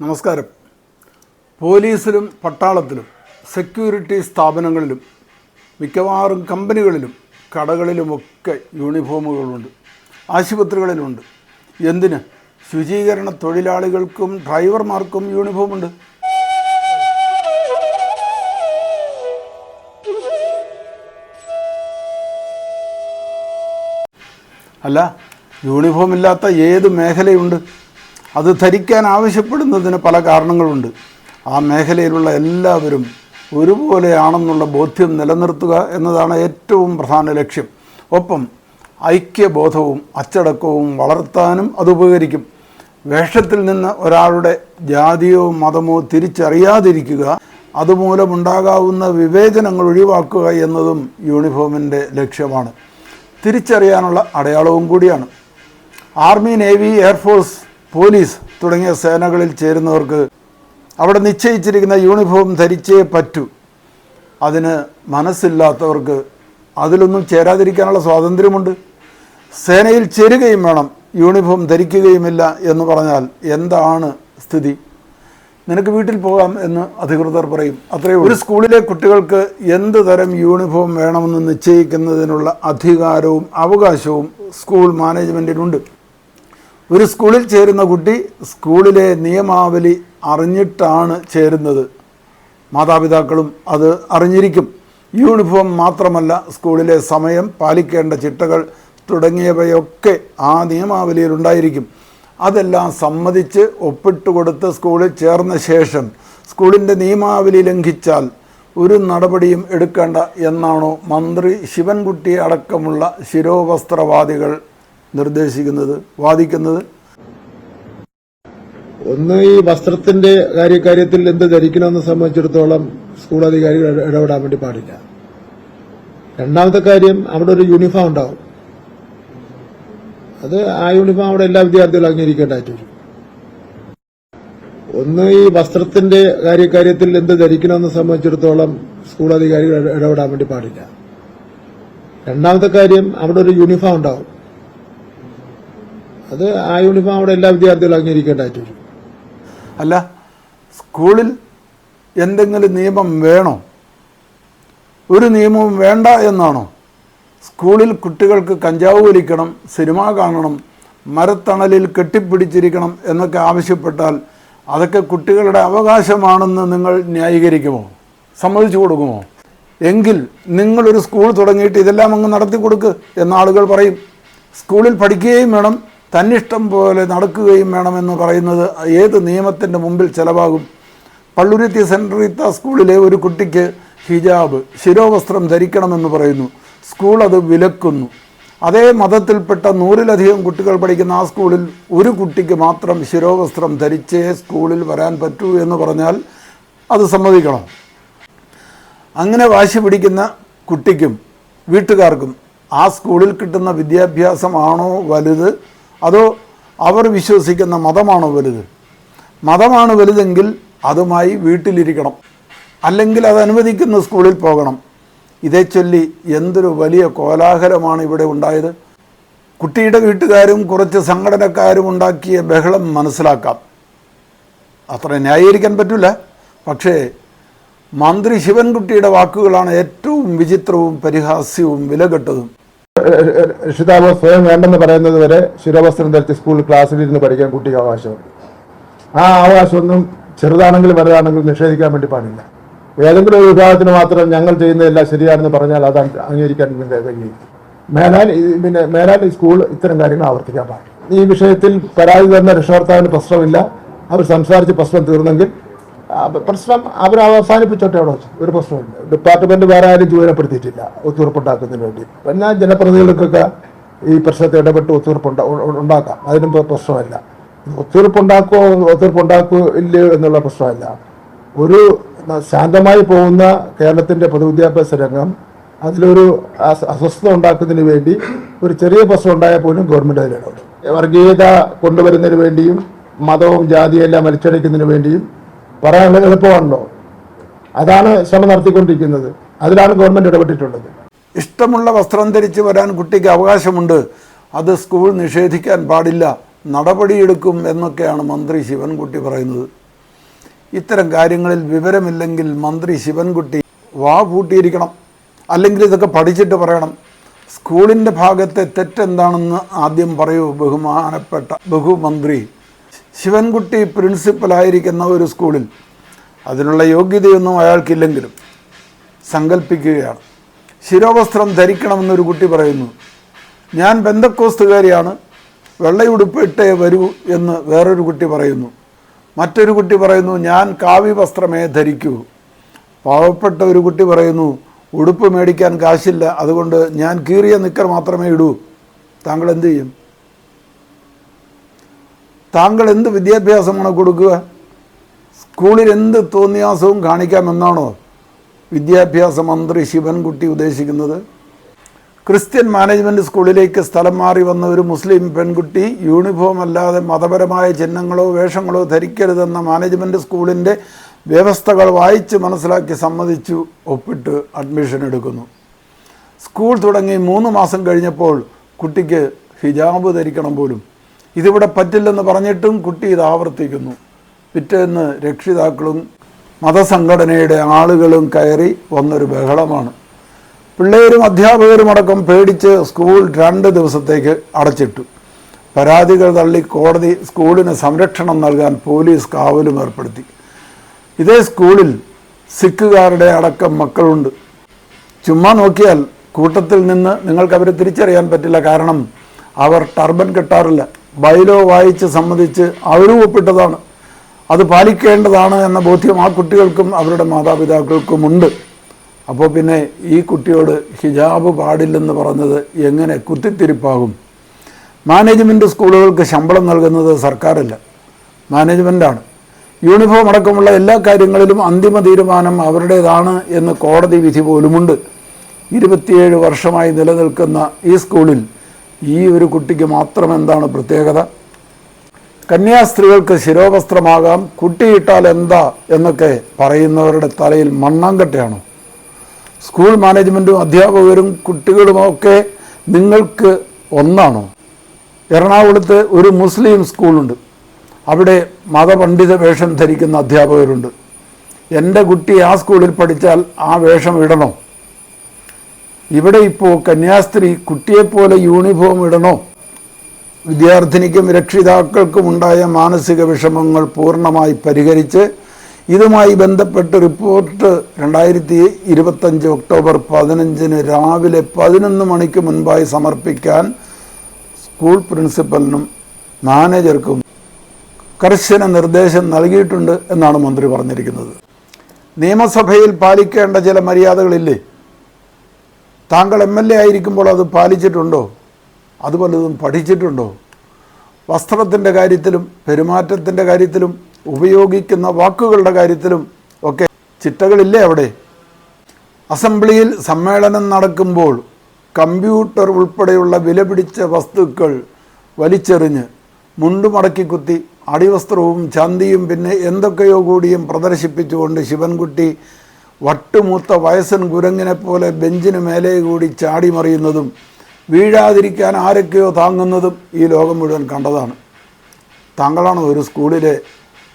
നമസ്കാരം. പോലീസിലും പട്ടാളത്തിലും സെക്യൂരിറ്റി സ്ഥാപനങ്ങളിലും മിക്കവാറും കമ്പനികളിലും കടകളിലുമൊക്കെ യൂണിഫോമുകളുണ്ട്. ആശുപത്രികളിലുണ്ട്. എന്തിന്? ശുചീകരണ തൊഴിലാളികൾക്കും ഡ്രൈവർമാർക്കും യൂണിഫോമുണ്ട്. അല്ല യൂണിഫോം ഇല്ലാത്ത ഏത് മേഖലയുണ്ട്? അത് ധരിക്കാൻ ആവശ്യപ്പെടുന്നതിന് പല കാരണങ്ങളുണ്ട്. ആ മേഖലയിലുള്ള എല്ലാവരും ഒരുപോലെയാണെന്നുള്ള ബോധ്യം നിലനിർത്തുക എന്നതാണ് ഏറ്റവും പ്രധാന ലക്ഷ്യം. ഒപ്പം ഐക്യബോധവും അച്ചടക്കവും വളർത്താനും അത് ഉപകരിക്കും. വേഷത്തിൽ നിന്ന് ഒരാളുടെ ജാതിയോ മതമോ തിരിച്ചറിയാതിരിക്കുക അതുമൂലമുണ്ടാകാവുന്ന വിവേചനങ്ങൾ ഒഴിവാക്കുക എന്നതും യൂണിഫോമിന്റെ ലക്ഷ്യമാണ്. തിരിച്ചറിയാനുള്ള അടയാളവും കൂടിയാണ്. ആർമി നേവി എയർഫോഴ്സ് പോലീസ് തുടങ്ങിയ സേനകളിൽ ചേരുന്നവർക്ക് അവിടെ നിശ്ചയിച്ചിരിക്കുന്ന യൂണിഫോം ധരിച്ചേ പറ്റൂ. അതിന് മനസ്സില്ലാത്തവർക്ക് അതിലൊന്നും ചേരാതിരിക്കാനുള്ള സ്വാതന്ത്ര്യമുണ്ട്. സേനയിൽ ചേരുകയും വേണം യൂണിഫോം ധരിക്കുകയുമില്ല എന്ന് പറഞ്ഞാൽ എന്താണ് സ്ഥിതി? നിനക്ക് വീട്ടിൽ പോകാം എന്ന് അധികൃതർ പറയും. അത്രയും ഒരു സ്കൂളിലെ കുട്ടികൾക്ക് എന്ത് തരം യൂണിഫോം വേണമെന്ന് നിശ്ചയിക്കുന്നതിനുള്ള അധികാരവും അവകാശവും സ്കൂൾ മാനേജ്മെന്റിനുണ്ട് ഒരു സ്കൂളിൽ ചേരുന്ന കുട്ടി സ്കൂളിലെ നിയമാവലി അറിഞ്ഞിട്ടാണ് ചേരുന്നത്. മാതാപിതാക്കളും അത് അറിഞ്ഞിരിക്കും. യൂണിഫോം മാത്രമല്ല സ്കൂളിലെ സമയം പാലിക്കേണ്ട ചിട്ടകൾ തുടങ്ങിയവയൊക്കെ ആ നിയമാവലിയിൽ ഉണ്ടായിരിക്കും. അതെല്ലാം സമ്മതിച്ച് ഒപ്പിട്ട് കൊടുത്ത് സ്കൂളിൽ ചേർന്ന ശേഷം സ്കൂളിന്റെ നിയമാവലി ലംഘിച്ചാൽ ഒരു നടപടിയും എടുക്കേണ്ട എന്നാണോ മന്ത്രി ശിവൻകുട്ടി അടക്കമുള്ള ശിരോവസ്ത്രവാദികൾ നിർദ്ദേശിക്കുന്നത് വാദിക്കുന്നത്. ഒന്ന് ഈ വസ്ത്രത്തിന്റെ കാര്യകാര്യത്തിൽ എന്ത് ധരിക്കണമെന്ന് സംബന്ധിച്ചിടത്തോളം സ്കൂൾ അധികാരികൾ ഇടപെടാൻ വേണ്ടി പാടില്ല. രണ്ടാമത്തെ കാര്യം അവിടെ ഒരു യൂണിഫോം ഉണ്ടാവും. അത് ആ യൂണിഫോം അവിടെ എല്ലാ വിദ്യാർത്ഥികളും അംഗീകരിക്കേണ്ടതായിട്ട് വരും. ഒന്ന് ഈ വസ്ത്രത്തിന്റെ കാര്യകാര്യത്തിൽ എന്ത് ധരിക്കണമെന്ന് സംബന്ധിച്ചിടത്തോളം സ്കൂൾ അധികാരികൾ ഇടപെടാൻ വേണ്ടി പാടില്ല. രണ്ടാമത്തെ കാര്യം അവിടെ ഒരു യൂണിഫോം ഉണ്ടാവും. അത് ആ യൂണിഫോം അവിടെ എല്ലാ വിദ്യാർത്ഥികളും അംഗീകരിക്കേണ്ടതായിട്ട് അല്ല സ്കൂളിൽ എന്തെങ്കിലും നിയമം വേണോ? ഒരു നിയമവും വേണ്ട എന്നാണോ? സ്കൂളിൽ കുട്ടികൾക്ക് കഞ്ചാവ് വലിക്കണം സിനിമ കാണണം മരത്തണലിൽ കെട്ടിപ്പിടിച്ചിരിക്കണം എന്നൊക്കെ ആവശ്യപ്പെട്ടാൽ അതൊക്കെ കുട്ടികളുടെ അവകാശമാണെന്ന് നിങ്ങൾ ന്യായീകരിക്കുമോ? സമ്മതിച്ചു കൊടുക്കുമോ? എങ്കിൽ നിങ്ങളൊരു സ്കൂൾ തുടങ്ങിയിട്ട് ഇതെല്ലാം അങ്ങ് നടത്തി കൊടുക്ക് എന്ന ആളുകൾ പറയും. സ്കൂളിൽ പഠിക്കുകയും വേണം തന്നിഷ്ടം പോലെ നടക്കുകയും വേണമെന്ന് പറയുന്നത് ഏത് നിയമത്തിന്റെ മുമ്പിൽ ചിലവാകും? പള്ളുരുത്തി സെൻട്രീത്ത സ്കൂളിലെ ഒരു കുട്ടിക്ക് ഹിജാബ് ശിരോവസ്ത്രം ധരിക്കണമെന്ന് പറയുന്നു. സ്കൂൾ അത് വിലക്കുന്നു. അതേ മതത്തിൽപ്പെട്ട നൂറിലധികം കുട്ടികൾ പഠിക്കുന്ന ആ സ്കൂളിൽ ഒരു കുട്ടിക്ക് മാത്രം ശിരോവസ്ത്രം ധരിച്ചേ സ്കൂളിൽ വരാൻ പറ്റൂ എന്ന് പറഞ്ഞാൽ അത് സമ്മതിക്കണം. അങ്ങനെ വാശി പിടിക്കുന്ന കുട്ടിക്കും വീട്ടുകാർക്കും ആ സ്കൂളിൽ കിട്ടുന്ന വിദ്യാഭ്യാസമാണോ വലുത്? അതോ അവർ വിശ്വസിക്കുന്ന മതമാണോ വലുത്? മതമാണ് വലുതെങ്കിൽ അതുമായി വീട്ടിലിരിക്കണം. അല്ലെങ്കിൽ അത് അനുവദിക്കുന്ന സ്കൂളിൽ പോകണം. ഇതേ ചൊല്ലി എന്തൊരു വലിയ കോലാഹലമാണ് ഇവിടെ ഉണ്ടായത്. കുട്ടിയുടെ വീട്ടുകാരും കുറച്ച് സംഘടനക്കാരും ഉണ്ടാക്കിയ ബഹളം മനസ്സിലാക്കാം. അത്ര ന്യായീകരിക്കാൻ പറ്റില്ല പക്ഷേ മന്ത്രി ശിവൻകുട്ടിയുടെ വാക്കുകളാണ് ഏറ്റവും വിചിത്രവും പരിഹാസ്യവും വിലകെട്ടതും. രക്ഷിതാവ് സ്വയം വേണ്ടെന്ന് പറയുന്നത് വരെ ശിരോവസ്ത്രം ധരിച്ച് സ്കൂളിൽ ക്ലാസ്സിലിരുന്ന് പഠിക്കാൻ കുട്ടിക്ക് അവകാശമുണ്ട്. ആ അവകാശമൊന്നും ചെറുതാണെങ്കിലും വലുതാണെങ്കിലും നിഷേധിക്കാൻ വേണ്ടി പാടില്ല. ഏതെങ്കിലും ഒരു വിഭാഗത്തിന് മാത്രം ഞങ്ങൾ ചെയ്യുന്നതെല്ലാം ശരിയാണെന്ന് പറഞ്ഞാൽ അത് അംഗീകരിക്കാൻ കഴിയും മേലാൽ പിന്നെ മേലാൽ ഈ സ്കൂൾ ഇത്തരം കാര്യങ്ങൾ ആവർത്തിക്കാൻ പാടില്ല. ഈ വിഷയത്തിൽ പരാതി തന്ന രക്ഷകർത്താവിന് പ്രശ്നമില്ല. അവർ സംസാരിച്ച് പ്രശ്നം തീർന്നെങ്കിൽ പ്രശ്നം അവർ അവസാനിപ്പിച്ചോട്ടെ അവിടെ വെച്ച്. ഒരു പ്രശ്നമുണ്ട് ഡിപ്പാർട്ട്മെന്റ് വേറെ ആരും ചൂരപ്പെടുത്തിയിട്ടില്ല ഒത്തുറപ്പുണ്ടാക്കുന്നതിന് വേണ്ടി. എന്നാൽ ജനപ്രതിനിധികൾക്കൊക്കെ ഈ പ്രശ്നത്തെ ഇടപെട്ട് ഒത്തുറപ്പ് ഉണ്ടാക്കാം. അതിനും പ്രശ്നമല്ല. ഒത്തുതീർപ്പുണ്ടാക്കോ ഒത്തുതീർപ്പുണ്ടാക്കോ ഇല്ലയോ എന്നുള്ള പ്രശ്നമല്ല. ഒരു ശാന്തമായി പോകുന്ന കേരളത്തിന്റെ പൊതുവിദ്യാഭ്യാസ രംഗം അതിലൊരു അസ്വസ്ഥത ഉണ്ടാക്കുന്നതിന് വേണ്ടി ഒരു ചെറിയ പ്രശ്നം ഉണ്ടായാൽ പോലും ഗവൺമെന്റ് അതിലിടപെടും. വർഗീയത കൊണ്ടുവരുന്നതിന് വേണ്ടിയും മതവും ജാതിയും എല്ലാം വലിച്ചടിക്കുന്നതിന് വേണ്ടിയും പറയാനുള്ള എളുപ്പമാണല്ലോ. അതാണ് ശ്രമം നടത്തിക്കൊണ്ടിരിക്കുന്നത്. അതിലാണ് ഗവൺമെന്റ് ഇടപെട്ടിട്ടുള്ളത്. ഇഷ്ടമുള്ള വസ്ത്രം ധരിച്ച് വരാൻ കുട്ടിക്ക് അവകാശമുണ്ട്. അത് സ്കൂൾ നിഷേധിക്കാൻ പാടില്ല. നടപടിയെടുക്കും എന്നൊക്കെയാണ് മന്ത്രി ശിവൻകുട്ടി പറയുന്നത്. ഇത്തരം കാര്യങ്ങളിൽ വിവരമില്ലെങ്കിൽ മന്ത്രി ശിവൻകുട്ടി വാ പൂട്ടിയിരിക്കണം. അല്ലെങ്കിൽ ഇതൊക്കെ പഠിച്ചിട്ട് പറയണം. സ്കൂളിന്റെ ഭാഗത്തെ തെറ്റെന്താണെന്ന് ആദ്യം പറയൂ ബഹുമാനപ്പെട്ട ബഹുമന്ത്രി. ശിവൻകുട്ടി പ്രിൻസിപ്പലായിരിക്കുന്ന ഒരു സ്കൂളിൽ അതിനുള്ള യോഗ്യതയൊന്നും അയാൾക്കില്ലെങ്കിലും സങ്കല്പിക്കുകയാണ് ശിരോവസ്ത്രം ധരിക്കണമെന്നൊരു കുട്ടി പറയുന്നു ഞാൻ ബന്ധക്കോസ്തുകാരിയാണ് വെള്ളയുടുപ്പിട്ടേ വരൂ എന്ന് വേറൊരു കുട്ടി പറയുന്നു. മറ്റൊരു കുട്ടി പറയുന്നു ഞാൻ കാവി വസ്ത്രമേ ധരിക്കൂ. പാവപ്പെട്ട ഒരു കുട്ടി പറയുന്നു ഉടുപ്പ് മേടിക്കാൻ കാശില്ല അതുകൊണ്ട് ഞാൻ കീറിയ നിക്കർ മാത്രമേ ഇടൂ. താങ്കൾ എന്തു ചെയ്യും? താങ്കൾ എന്ത് വിദ്യാഭ്യാസമാണ് കൊടുക്കുക? സ്കൂളിൽ എന്ത് തോന്നിയാസവും കാണിക്കാമെന്നാണോ വിദ്യാഭ്യാസ മന്ത്രി ശിവൻകുട്ടി ഉദ്ദേശിക്കുന്നത്? ക്രിസ്ത്യൻ മാനേജ്മെന്റ് സ്കൂളിലേക്ക് സ്ഥലം മാറി വന്ന ഒരു മുസ്ലിം പെൺകുട്ടി യൂണിഫോം അല്ലാതെ മതപരമായ ചിഹ്നങ്ങളോ വേഷങ്ങളോ ധരിക്കരുതെന്ന മാനേജ്മെന്റ് സ്കൂളിന്റെ വ്യവസ്ഥകൾ വായിച്ച് മനസ്സിലാക്കി സമ്മതിച്ചു ഒപ്പിട്ട് അഡ്മിഷൻ എടുക്കുന്നു. സ്കൂൾ തുടങ്ങി മൂന്ന് മാസം കഴിഞ്ഞപ്പോൾ കുട്ടിക്ക് ഹിജാബ് ധരിക്കണം പോലും. ഇതിവിടെ പറ്റില്ലെന്ന് പറഞ്ഞിട്ടും കുട്ടി ഇത് ആവർത്തിക്കുന്നു. പിറ്റേന്ന് രക്ഷിതാക്കളും മതസംഘടനയുടെ ആളുകളും കയറി വന്നൊരു ബഹളമാണ്. പിള്ളേരും അധ്യാപകരും അടക്കം പേടിച്ച് സ്കൂൾ രണ്ട് ദിവസത്തേക്ക് അടച്ചിട്ടു. പരാതികൾ തള്ളി കോടതി സ്കൂളിന് സംരക്ഷണം നൽകാൻ പോലീസ് കാവലും ഏർപ്പെടുത്തി. ഇതേ സ്കൂളിൽ സിഖുകാരുടെ അടക്കം മക്കളുണ്ട്. ചുമ്മാ നോക്കിയാൽ കൂട്ടത്തിൽ നിന്ന് നിങ്ങൾക്ക് അവരെ തിരിച്ചറിയാൻ പറ്റില്ല. കാരണം അവർ ടർബൻ കെട്ടാറില്ല. ബൈലോ വായിച്ച് സമ്മതിച്ച് അവരും ഒപ്പിട്ടതാണ്. അത് പാലിക്കേണ്ടതാണ് എന്ന ബോധ്യം ആ കുട്ടികൾക്കും അവരുടെ മാതാപിതാക്കൾക്കുമുണ്ട്. അപ്പോൾ പിന്നെ ഈ കുട്ടിയോട് ഹിജാബ് പാടില്ലെന്ന് പറഞ്ഞത് എങ്ങനെ കുത്തിത്തിരിപ്പാകും? മാനേജ്മെന്റ് സ്കൂളുകൾക്ക് ശമ്പളം നൽകുന്നത് സർക്കാരല്ല മാനേജ്മെന്റാണ് യൂണിഫോം അടക്കമുള്ള എല്ലാ കാര്യങ്ങളിലും അന്തിമ തീരുമാനം അവരുടേതാണ് എന്ന് കോടതി വിധി പോലുമുണ്ട്. ഇരുപത്തിയേഴ് വർഷമായി നിലനിൽക്കുന്ന ഈ സ്കൂളിൽ ഈ ഒരു കുട്ടിക്ക് മാത്രം എന്താണ് പ്രത്യേകത? കന്യാസ്ത്രീകൾക്ക് ശിരോവസ്ത്രമാകാം കുട്ടിയിട്ടാൽ എന്താ എന്നൊക്കെ പറയുന്നവരുടെ തലയിൽ മണ്ണാങ്കട്ടയാണോ? സ്കൂൾ മാനേജ്മെന്റും അധ്യാപകരും കുട്ടികളുമൊക്കെ നിങ്ങൾക്ക് ഒന്നാണോ? എറണാകുളത്ത് ഒരു മുസ്ലിം സ്കൂളുണ്ട്. അവിടെ മതപണ്ഡിത വേഷം ധരിക്കുന്ന അധ്യാപകരുണ്ട്. എന്റെ കുട്ടി ആ സ്കൂളിൽ പഠിച്ചാൽ ആ വേഷം ഇടണോ? ഇവിടെ ഇപ്പോൾ കന്യാസ്ത്രീ കുട്ടിയെപ്പോലെ യൂണിഫോം ഇടണോ? വിദ്യാർത്ഥിനിക്കും രക്ഷിതാക്കൾക്കും ഉണ്ടായ മാനസിക വിഷമങ്ങൾ പൂർണമായി പരിഹരിച്ച് ഇതുമായി ബന്ധപ്പെട്ട് റിപ്പോർട്ട് രണ്ടായിരത്തി ഇരുപത്തഞ്ച് ഒക്ടോബർ പതിനഞ്ചിന് രാവിലെ പതിനൊന്ന് മണിക്ക് മുൻപായി സമർപ്പിക്കാൻ സ്കൂൾ പ്രിൻസിപ്പലിനും മാനേജർക്കും കർശന നിർദ്ദേശം നൽകിയിട്ടുണ്ട് എന്നാണ് മന്ത്രി പറഞ്ഞിരിക്കുന്നത്. നിയമസഭയിൽ പാലിക്കേണ്ട ചില മര്യാദകളില്ലേ? താങ്കൾ എം എൽ എ ആയിരിക്കുമ്പോൾ അത് പാലിച്ചിട്ടുണ്ടോ? അത് പഠിച്ചിട്ടുണ്ടോ? വസ്ത്രത്തിന്റെ കാര്യത്തിലും പെരുമാറ്റത്തിന്റെ കാര്യത്തിലും ഉപയോഗിക്കുന്ന വാക്കുകളുടെ കാര്യത്തിലും ഒക്കെ ചിട്ടകളില്ലേ അവിടെ? അസംബ്ലിയിൽ സമ്മേളനം നടക്കുമ്പോൾ കമ്പ്യൂട്ടർ ഉൾപ്പെടെയുള്ള വിലപിടിച്ച വസ്തുക്കൾ വലിച്ചെറിഞ്ഞ് മുണ്ടുമടക്കി കുത്തി അടിവസ്ത്രവും ചന്തിയും പിന്നെ എന്തൊക്കെയോ കൂടിയും പ്രദർശിപ്പിച്ചുകൊണ്ട് ശിവൻകുട്ടി വട്ടുമൂത്ത വയസ്സൻ കുരങ്ങിനെ പോലെ ബെഞ്ചിന് മേലെ കൂടി ചാടി മറിയുന്നതും വീഴാതിരിക്കാൻ ആരൊക്കെയോ താങ്ങുന്നതും ഈ ലോകം മുഴുവൻ കണ്ടതാണ്. താങ്കളാണ് ഒരു സ്കൂളിലെ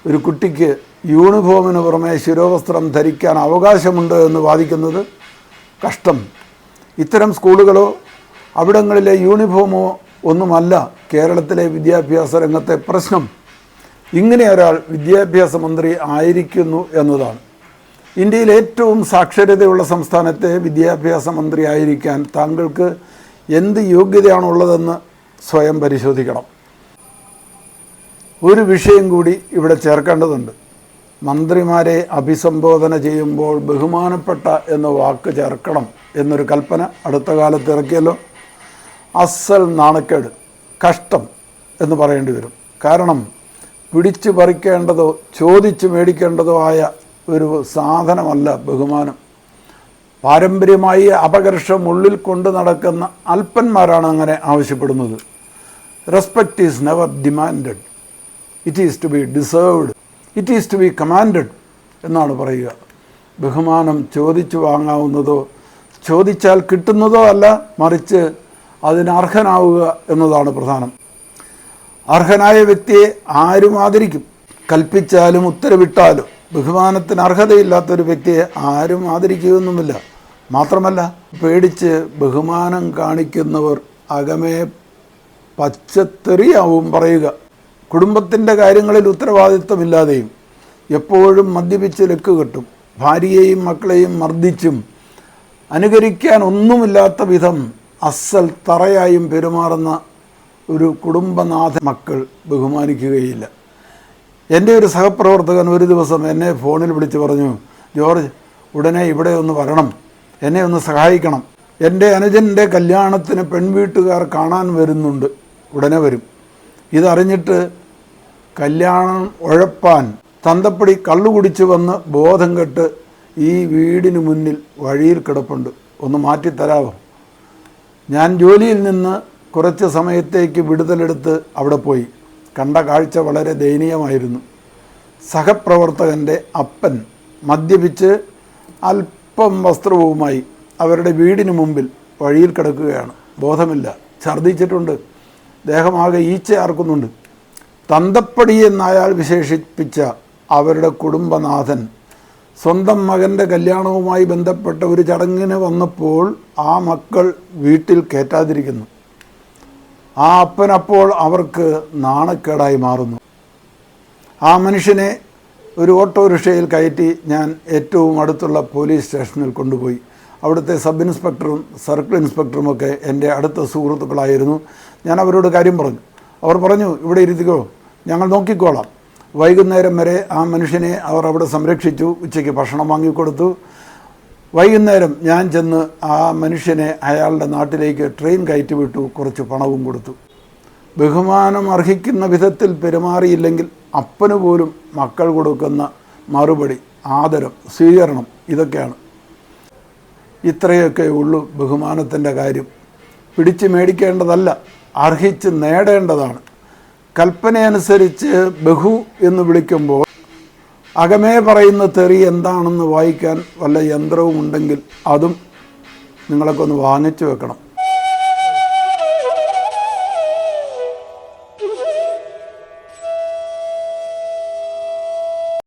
ഒരു കുട്ടിക്ക് യൂണിഫോമിന് പുറമെ ശിരോവസ്ത്രം ധരിക്കാൻ അവകാശമുണ്ട് എന്ന് വാദിക്കുന്നത് കഷ്ടം. ഇത്തരം സ്കൂളുകളോ അവിടങ്ങളിലെ യൂണിഫോമോ ഒന്നുമല്ല കേരളത്തിലെ വിദ്യാഭ്യാസ രംഗത്തെ പ്രശ്നം. ഇങ്ങനെ ഒരാൾ വിദ്യാഭ്യാസ മന്ത്രി ആയിരിക്കുന്നു എന്നതാണ്. ഇന്ത്യയിൽ ഏറ്റവും സാക്ഷരതയുള്ള സംസ്ഥാനത്തെ വിദ്യാഭ്യാസ മന്ത്രി ആയിരിക്കാൻ താങ്കൾക്ക് എന്ത് യോഗ്യതയാണുള്ളതെന്ന് സ്വയം പരിശോധിക്കണം. ഒരു വിഷയം കൂടി ഇവിടെ ചേർക്കേണ്ടതുണ്ട്. മന്ത്രിമാരെ അഭിസംബോധന ചെയ്യുമ്പോൾ ബഹുമാനപ്പെട്ട എന്ന വാക്ക് ചേർക്കണം എന്നൊരു കൽപ്പന അടുത്ത കാലത്ത് ഇറക്കിയല്ലോ. അസൽ നാണക്കേട് കഷ്ടം എന്ന് പറയേണ്ടി വരും. കാരണം പിടിച്ചു പറിക്കേണ്ടതോ ചോദിച്ചു മേടിക്കേണ്ടതോ ആയ ഒരു സാധനമല്ല ബഹുമാനം. പാരമ്പര്യമായി അപകർഷം ഉള്ളിൽ കൊണ്ട് നടക്കുന്ന അല്പന്മാരാണ് അങ്ങനെ ആവശ്യപ്പെടുന്നത്. Respect is never demanded it is to be deserved it is to be commanded എന്നാണ് പറയുക. ബഹുമാനം ചോദിച്ചു വാങ്ങാവുന്നതോ ചോദിച്ചാൽ കിട്ടുന്നതോ അല്ല മറിച്ച് അതിന് അർഹനാവുക എന്നതാണ് പ്രധാനം. അർഹനായ വ്യക്തിയെ ആരും ആദരിക്കും. കൽപ്പിച്ചാലും ഉത്തരവിട്ടാലും. ബഹുമാനത്തിന് അർഹതയില്ലാത്ത ഒരു വ്യക്തിയെ ആരും ആദരിക്കുകയൊന്നുമില്ല. മാത്രമല്ല പേടിച്ച് ബഹുമാനം കാണിക്കുന്നവർ അകമേ പച്ചത്തെറിയാവും പറയുക. കുടുംബത്തിന്റെ കാര്യങ്ങളിൽ ഉത്തരവാദിത്വമില്ലാതെയും എപ്പോഴും മദ്യപിച്ച് ലക്ക് കെട്ടും ഭാര്യയെയും മക്കളെയും മർദ്ദിച്ചും അനുകരിക്കാൻ ഒന്നുമില്ലാത്ത വിധം അസൽ തറയായും പെരുമാറുന്ന ഒരു കുടുംബനാഥ മക്കൾ ബഹുമാനിക്കുകയില്ല. എന്റെ ഒരു സഹപ്രവർത്തകൻ ഒരു ദിവസം എന്നെ ഫോണിൽ വിളിച്ച് പറഞ്ഞു ജോർജ് ഉടനെ ഇവിടെ ഒന്ന് വരണം. എന്നെ ഒന്ന് സഹായിക്കണം. എന്റെ അനുജന്റെ കല്യാണത്തിന് പെൺവീട്ടുകാർ കാണാൻ വരുന്നുണ്ട്. ഉടനെ വരും. ഇതറിഞ്ഞിട്ട് കല്യാണം ഉഴപ്പാൻ തന്തപ്പടി കള്ളു കുടിച്ച് വന്ന് ബോധം കെട്ട് ഈ വീടിന് മുന്നിൽ വഴിയിൽ കിടപ്പുണ്ട്. ഒന്ന് മാറ്റിത്തരാവോ? ഞാൻ ജോലിയിൽ നിന്ന് കുറച്ച് സമയത്തേക്ക് വിടുതലെടുത്ത് അവിടെ പോയി. കണ്ട കാഴ്ച വളരെ ദയനീയമായിരുന്നു. സഹപ്രവർത്തകന്റെ അപ്പൻ മദ്യപിച്ച് അല്പം വസ്ത്രവുമായി അവരുടെ വീടിന് മുമ്പിൽ വഴിയിൽ കിടക്കുകയാണ്. ബോധമില്ല. ഛർദ്ദിച്ചിട്ടുണ്ട്. ദേഹമാകെ ഈച്ച ആർക്കുന്നുണ്ട്. തന്തപ്പടി എന്നയാൾ വിശേഷിപ്പിച്ച അവരുടെ കുടുംബനാഥൻ സ്വന്തം മകന്റെ കല്യാണവുമായി ബന്ധപ്പെട്ട ഒരു ചടങ്ങിന് വന്നപ്പോൾ ആ മക്കൾ വീട്ടിൽ കയറ്റാതിരിക്കുന്നു. ആ അപ്പനപ്പോൾ അവർക്ക് നാണക്കേടായി മാറുന്നു. ആ മനുഷ്യനെ ഒരു ഓട്ടോറിക്ഷയിൽ കയറ്റി ഞാൻ ഏറ്റവും അടുത്തുള്ള പോലീസ് സ്റ്റേഷനിൽ കൊണ്ടുപോയി. അവിടുത്തെ സബ് ഇൻസ്പെക്ടറും സർക്കിൾ ഇൻസ്പെക്ടറുമൊക്കെ എന്റെ അടുത്ത സുഹൃത്തുക്കളായിരുന്നു. ഞാൻ അവരോട് കാര്യം പറഞ്ഞു. അവർ പറഞ്ഞു ഇവിടെ ഇരുത്തിക്കോ ഞങ്ങൾ നോക്കിക്കോളാം. വൈകുന്നേരം വരെ ആ മനുഷ്യനെ അവർ അവിടെ സംരക്ഷിച്ചു. ഉച്ചയ്ക്ക് ഭക്ഷണം വാങ്ങിക്കൊടുത്തു. വൈകുന്നേരം ഞാൻ ചെന്ന് ആ മനുഷ്യനെ അയാളുടെ നാട്ടിലേക്ക് ട്രെയിൻ കയറ്റിവിട്ടു കുറച്ച് പണവും കൊടുത്തു. ബഹുമാനം അർഹിക്കുന്ന വിധത്തിൽ പെരുമാറിയില്ലെങ്കിൽ അപ്പന് പോലും മക്കൾ കൊടുക്കുന്ന മറുപടി ആദരം സ്വീകരണം ഇതൊക്കെയാണ്. ഇത്രയൊക്കെ ഉള്ളൂ ബഹുമാനത്തിന്റെ കാര്യം. പിടിച്ച് മേടിക്കേണ്ടതല്ല അർഹിച്ച് നേടേണ്ടതാണ്. കൽപ്പനയനുസരിച്ച് ബഹു എന്ന് വിളിക്കുമ്പോൾ അകമേ പറയുന്ന തെറി എന്താണെന്ന് വായിക്കാൻ വല്ല യന്ത്രവും ഉണ്ടെങ്കിൽ അതും നിങ്ങളൊക്കെ ഒന്ന് വാങ്ങിച്ചു വെക്കണം.